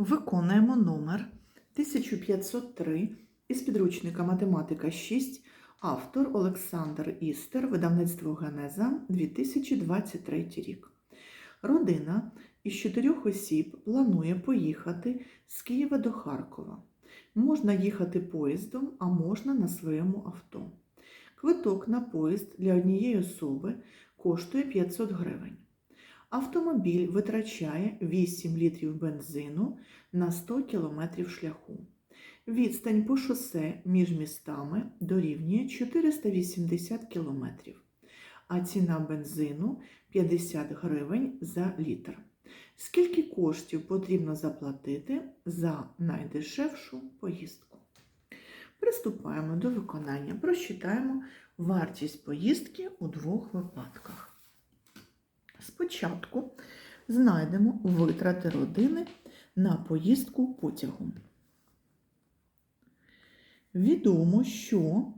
Виконуємо номер 1503 із підручника Математика 6, автор Олександр Істер, видавництво Генеза 2023 рік. Родина із чотирьох осіб планує поїхати з Києва до Харкова. Можна їхати поїздом, а можна на своєму авто. Квиток на поїзд для однієї особи коштує 500 гривень. Автомобіль витрачає 8 літрів бензину на 100 км шляху. Відстань по шосе між містами дорівнює 480 км, а ціна бензину 50 гривень за літр. Скільки коштів потрібно заплатити за найдешевшу поїздку? Приступаємо до виконання. Прочитаємо вартість поїздки у двох випадках. Спочатку знайдемо витрати родини на поїздку потягом. Відомо, що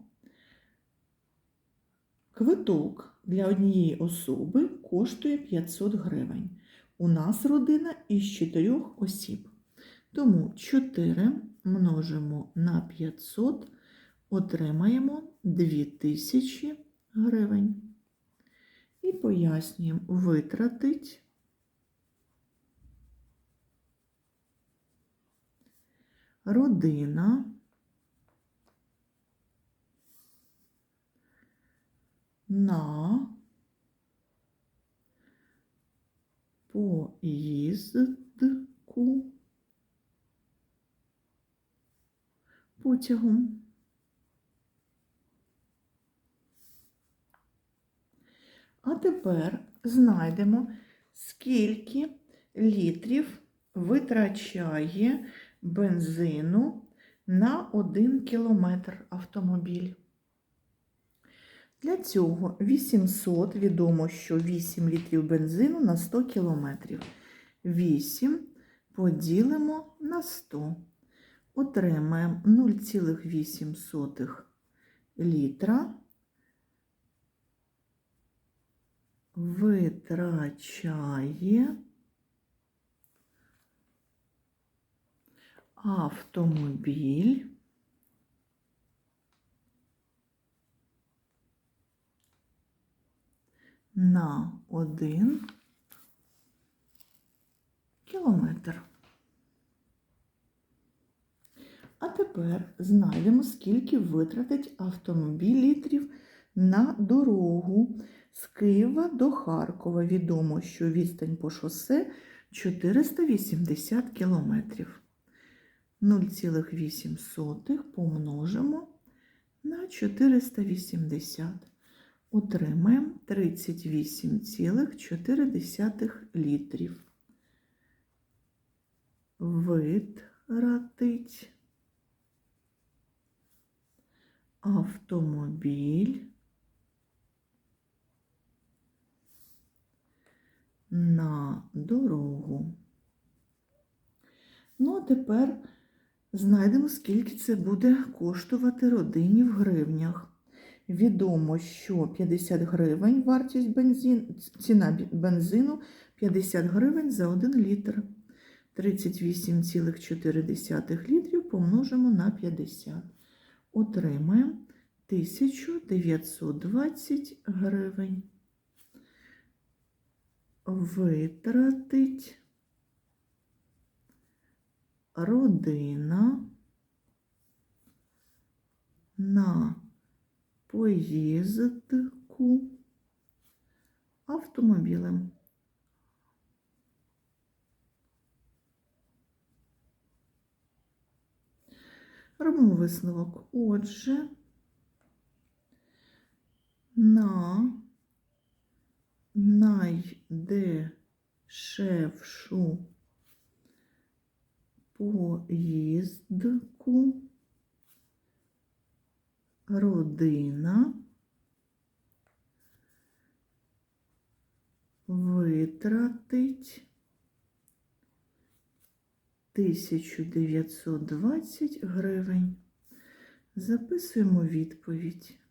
квиток для однієї особи коштує 500 гривень. У нас родина із 4 осіб. Тому 4 множимо на 500, отримаємо 2000 гривень. І пояснюємо, витратить. Родина. На. Поїздку. Потягом. А тепер знайдемо, скільки літрів витрачає бензину на 1 кілометр автомобіль. Для цього 800, відомо, що 8 літрів бензину на 100 кілометрів. 8 поділимо на 100. Отримаємо 0,8 літра витрачає автомобіль на один кілометр. А тепер знайдемо, скільки витратить автомобіль літрів на дорогу з Києва до Харкова. Відомо, що відстань по шосе 480 кілометрів. 0,8 помножимо на 480. Отримаємо 38,4 літрів. Витратить автомобіль на дорогу. Ну, а тепер знайдемо, скільки це буде коштувати родині в гривнях. Відомо, що 50 гривень вартість бензин, ціна бензину 50 гривень за 1 літр. 38,4 літрів помножимо на 50. Отримаємо 1920 гривень. Витратить родина на поїздку автомобілем. Робимо висновок. Отже, на найдешевшу поїздку родина витратить 1920 гривень. Записуємо відповідь.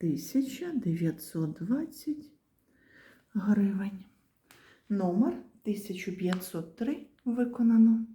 1920 гривень. Номер 1503 виконано.